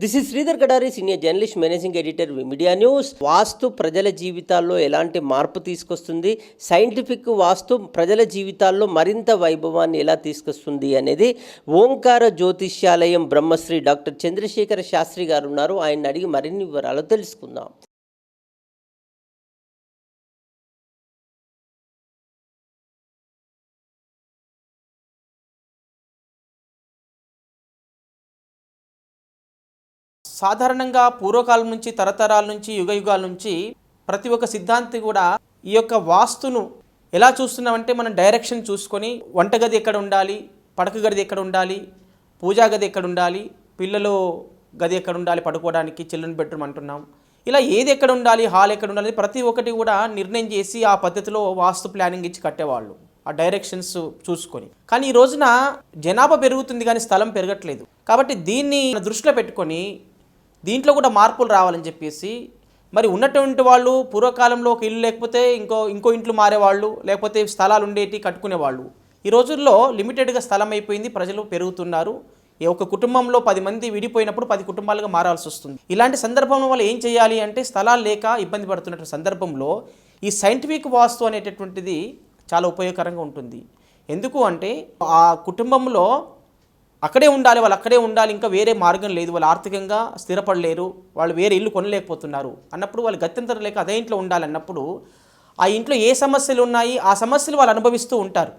This is Sridhar Gadari senior journalist managing editor media news వాస్తు ప్రజల జీవితాల్లో ఎలాంటి మార్పు తీసుకొస్తుంది? సైంటిఫిక్ వాస్తు ప్రజల జీవితాల్లో మరింత వైభవాన్ని ఎలా తీసుకొస్తుంది అనేది ఓంకార జ్యోతిష్యాలయం బ్రహ్మశ్రీ డాక్టర్ చంద్రశేఖర శాస్త్రి గారు ఉన్నారు. ఆయన అడిగి మరిన్ని వివరాలు తెలుసుకుందాం. సాధారణంగా పూర్వకాలం నుంచి తరతరాల నుంచి యుగ యుగాల నుంచి ప్రతి ఒక్క సిద్ధాంతి కూడా ఈ యొక్క వాస్తును ఎలా చూస్తున్నామంటే మనం డైరెక్షన్ చూసుకొని వంటగది ఎక్కడ ఉండాలి పడక గది ఎక్కడ ఉండాలి పూజా గది ఎక్కడ ఉండాలి పిల్లలు గది ఎక్కడ ఉండాలి పడుకోవడానికి చిల్డ్రన్ బెడ్రూమ్ అంటున్నాం. ఇలా ఏది ఎక్కడ ఉండాలి హాల్ ఎక్కడ ఉండాలి ప్రతి ఒక్కటి కూడా నిర్ణయం చేసి ఆ పద్ధతిలో వాస్తు ప్లానింగ్ ఇచ్చి కట్టేవాళ్ళు ఆ డైరెక్షన్స్ చూసుకొని. కానీ ఈ రోజున జనాభా పెరుగుతుంది కానీ స్థలం పెరగట్లేదు. కాబట్టి దీన్ని దృష్టిలో పెట్టుకొని దీంట్లో కూడా మార్పులు రావాలని చెప్పేసి మరి ఉన్నటువంటి వాళ్ళు పూర్వకాలంలో ఒక ఇల్లు లేకపోతే ఇంకో ఇంకో ఇంట్లో మారేవాళ్ళు లేకపోతే స్థలాలు ఉండేటి కట్టుకునేవాళ్ళు. ఈ రోజుల్లో లిమిటెడ్గా స్థలం అయిపోయింది ప్రజలు పెరుగుతున్నారు. ఏ ఒక కుటుంబంలో పది మంది విడిపోయినప్పుడు పది కుటుంబాలుగా మారాల్సి వస్తుంది. ఇలాంటి సందర్భంలో వాళ్ళు ఏం చేయాలి అంటే స్థలాలు లేక ఇబ్బంది పడుతున్న సందర్భంలో ఈ సైంటిఫిక్ వాస్తు అనేటటువంటిది చాలా ఉపయోగకరంగా ఉంటుంది. ఎందుకు అంటే ఆ కుటుంబంలో అక్కడే ఉండాలి వాళ్ళు అక్కడే ఉండాలి ఇంకా వేరే మార్గం లేదు వాళ్ళు ఆర్థికంగా స్థిరపడలేరు వాళ్ళు వేరే ఇల్లు కొనలేకపోతున్నారు అన్నప్పుడు వాళ్ళు గత్యంతరం లేక అదే ఇంట్లో ఉండాలన్నప్పుడు ఆ ఇంట్లో ఏ సమస్యలు ఉన్నాయి ఆ సమస్యలు వాళ్ళు అనుభవిస్తూ ఉంటారు.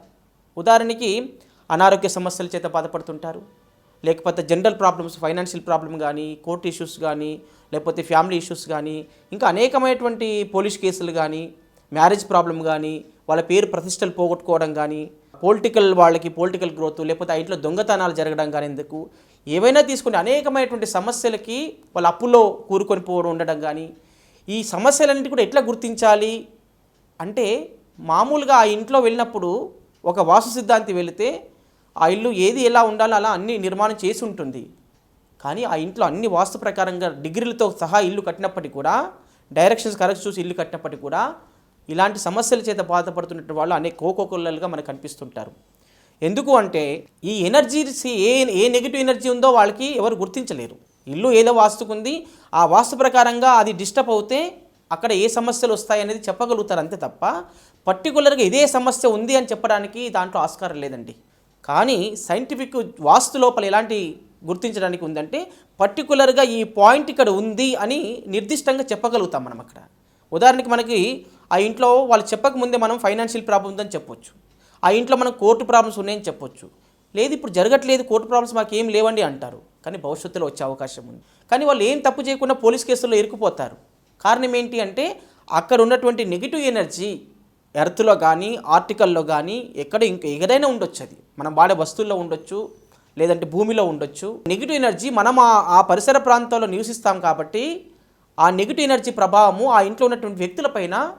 ఉదాహరణకి అనారోగ్య సమస్యల చేత బాధపడుతుంటారు. లేకపోతే జనరల్ ప్రాబ్లమ్స్ ఫైనాన్షియల్ ప్రాబ్లమ్ కానీ కోర్ట్ ఇష్యూస్ కానీ లేకపోతే ఫ్యామిలీ ఇష్యూస్ కానీ ఇంకా అనేకమైనటువంటి పోలీస్ కేసులు కానీ మ్యారేజ్ ప్రాబ్లం కానీ వాళ్ళ పేరు ప్రతిష్టలు పోగొట్టుకోవడం కానీ పొలిటికల్ వాళ్ళకి పొలిటికల్ గ్రోత్ లేకపోతే ఆ ఇంట్లో దొంగతనాలు జరగడం కానీ ఎందుకు? ఏవైనా తీసుకుని అనేకమైనటువంటి సమస్యలకి వాళ్ళు అప్పులో కూరుకొని పోవడం ఉండడం కానీ ఈ సమస్యలన్నిటి కూడా ఎట్లా గుర్తించాలి? అంటే మామూలుగా ఆ ఇంట్లో వెళ్ళినప్పుడు ఒక వాస్తు సిద్ధాంతి వెళితే ఆ ఇల్లు ఏది ఎలా ఉండాలో అలా అన్ని నిర్మాణం చేసి ఉంటుంది. కానీ ఆ ఇంట్లో అన్ని వాస్తు ప్రకారంగా డిగ్రీలతో సహా ఇల్లు కట్టినప్పటికీ కూడా డైరెక్షన్స్ కరెక్ట్ చూసి ఇల్లు కట్టినప్పటికీ కూడా ఇలాంటి సమస్యల చేత బాధపడుతున్న వాళ్ళు అనేక కోకోకొల్లలుగా మనకు కనిపిస్తుంటారు. ఎందుకు అంటే ఈ ఎనర్జీస్ ఏ ఏ నెగిటివ్ ఎనర్జీ ఉందో వాళ్ళకి ఎవరు గుర్తించలేరు. ఇల్లు ఏదో వాస్తుకుంది ఆ వాస్తు ప్రకారంగా అది డిస్టర్బ్ అవుతే అక్కడ ఏ సమస్యలు వస్తాయనేది చెప్పగలుగుతారు అంతే తప్ప పర్టికులర్గా ఇదే సమస్య ఉంది అని చెప్పడానికి దాంట్లో ఆస్కారం లేదండి. కానీ సైంటిఫిక్ వాస్తు లోపల ఎలాంటి గుర్తించడానికి ఉందంటే పర్టికులర్గా ఈ పాయింట్ ఇక్కడ ఉంది అని నిర్దిష్టంగా చెప్పగలుగుతాం మనం అక్కడ. ఉదాహరణకి మనకి ఆ ఇంట్లో వాళ్ళు చెప్పకముందే మనం ఫైనాన్షియల్ ప్రాబ్లం ఉందని చెప్పొచ్చు. ఆ ఇంట్లో మనం కోర్టు ప్రాబ్లమ్స్ ఉన్నాయని చెప్పొచ్చు. లేదు ఇప్పుడు జరగట్లేదు కోర్టు ప్రాబ్లమ్స్ మాకు ఏం లేవండి అంటారు. కానీ భవిష్యత్తులో వచ్చే అవకాశం ఉంది. కానీ వాళ్ళు ఏం తప్పు చేయకుండా పోలీస్ కేసుల్లో ఇరుకుపోతారు కారణం ఏంటి అంటే అక్కడ ఉన్నటువంటి నెగిటివ్ ఎనర్జీ ఎర్త్లో కానీ ఆర్టికల్లో కానీ ఎక్కడ ఇంకా ఎగదైనా ఉండొచ్చు అది. మనం వాడే వస్తువుల్లో ఉండొచ్చు లేదంటే భూమిలో ఉండొచ్చు. నెగిటివ్ ఎనర్జీ మనం ఆ- ఆ పరిసర ప్రాంతాల్లో నివసిస్తాం కాబట్టి ఆ నెగిటివ్ ఎనర్జీ ప్రభావము ఆ ఇంట్లో ఉన్నటువంటి వ్యక్తులపైన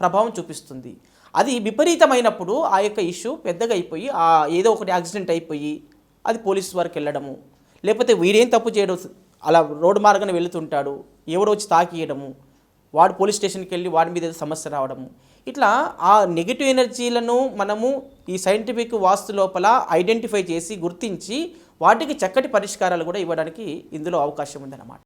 ప్రభావం చూపిస్తుంది. అది విపరీతమైనప్పుడు ఆ యొక్క ఇష్యూ పెద్దగా అయిపోయి ఆ ఏదో ఒకటి యాక్సిడెంట్ అయిపోయి అది పోలీస్ వారికి వెళ్ళడము. లేకపోతే వీడేం తప్పు చేయడం అలా రోడ్డు మార్గాన వెళుతుంటాడు ఎవడో వచ్చి తాకియడము. వాడు పోలీస్ స్టేషన్కి వెళ్ళి వాడి మీద ఏదో సమస్య రావడము. ఇట్లా ఆ నెగిటివ్ ఎనర్జీలను మనము ఈ సైంటిఫిక్ వాస్తు లోపల ఐడెంటిఫై చేసి గుర్తించి వాటికి చక్కటి పరిష్కారాలు కూడా ఇవ్వడానికి ఇందులో అవకాశం ఉందన్నమాట.